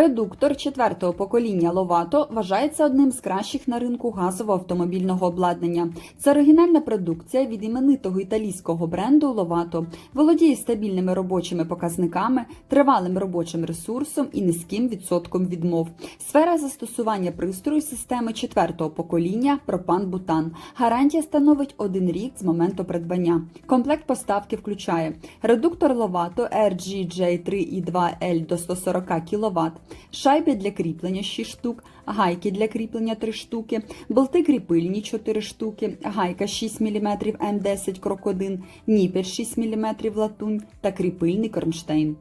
Редуктор четвертого покоління Lovato вважається одним з кращих на ринку газово-автомобільного обладнання. Це оригінальна продукція від іменитого італійського бренду Lovato. Володіє стабільними робочими показниками, тривалим робочим ресурсом і низьким відсотком відмов. Сфера застосування пристрою системи четвертого покоління пропан-бутан. Гарантія становить один рік з моменту придбання. Комплект поставки включає редуктор Lovato RGJ3E2L до 140 кВт, шайби для кріплення 6 штук, гайки для кріплення 3 штуки, болти кріпильні 4 штуки, гайка 6 мм М10 крокодин, ніпер 6 мм латунь та кріпильний кронштейн.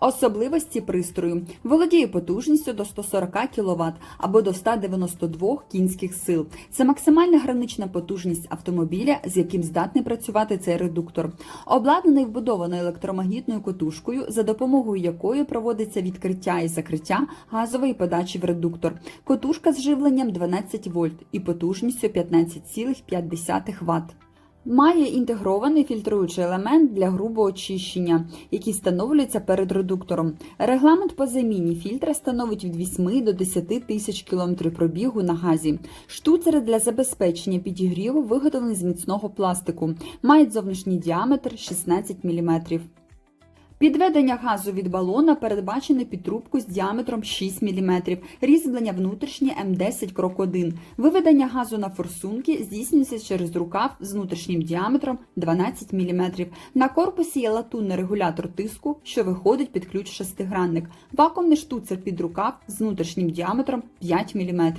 Особливості пристрою володіє потужністю до 140 кВт або до 192 кінських сил. Це максимальна гранична потужність автомобіля, з яким здатний працювати цей редуктор. Обладнаний вбудованою електромагнітною котушкою, за допомогою якої проводиться відкриття і закриття газової подачі в редуктор. Котушка з живленням 12 вольт і потужністю 15,5 Вт. Має інтегрований фільтруючий елемент для грубого очищення, який встановлюється перед редуктором. Регламент по заміні фільтра становить від 8 до 10 тисяч кілометрів пробігу на газі. Штуцери для забезпечення підігріву виготовлені з міцного пластику, мають зовнішній діаметр 16 мм. Підведення газу від балона передбачене під трубку з діаметром 6 мм, різьблення внутрішнє М10 крок 1. Виведення газу на форсунки здійснюється через рукав з внутрішнім діаметром 12 мм. На корпусі є латунний регулятор тиску, що виходить під ключ шестигранник, вакуумний штуцер під рукав з внутрішнім діаметром 5 мм.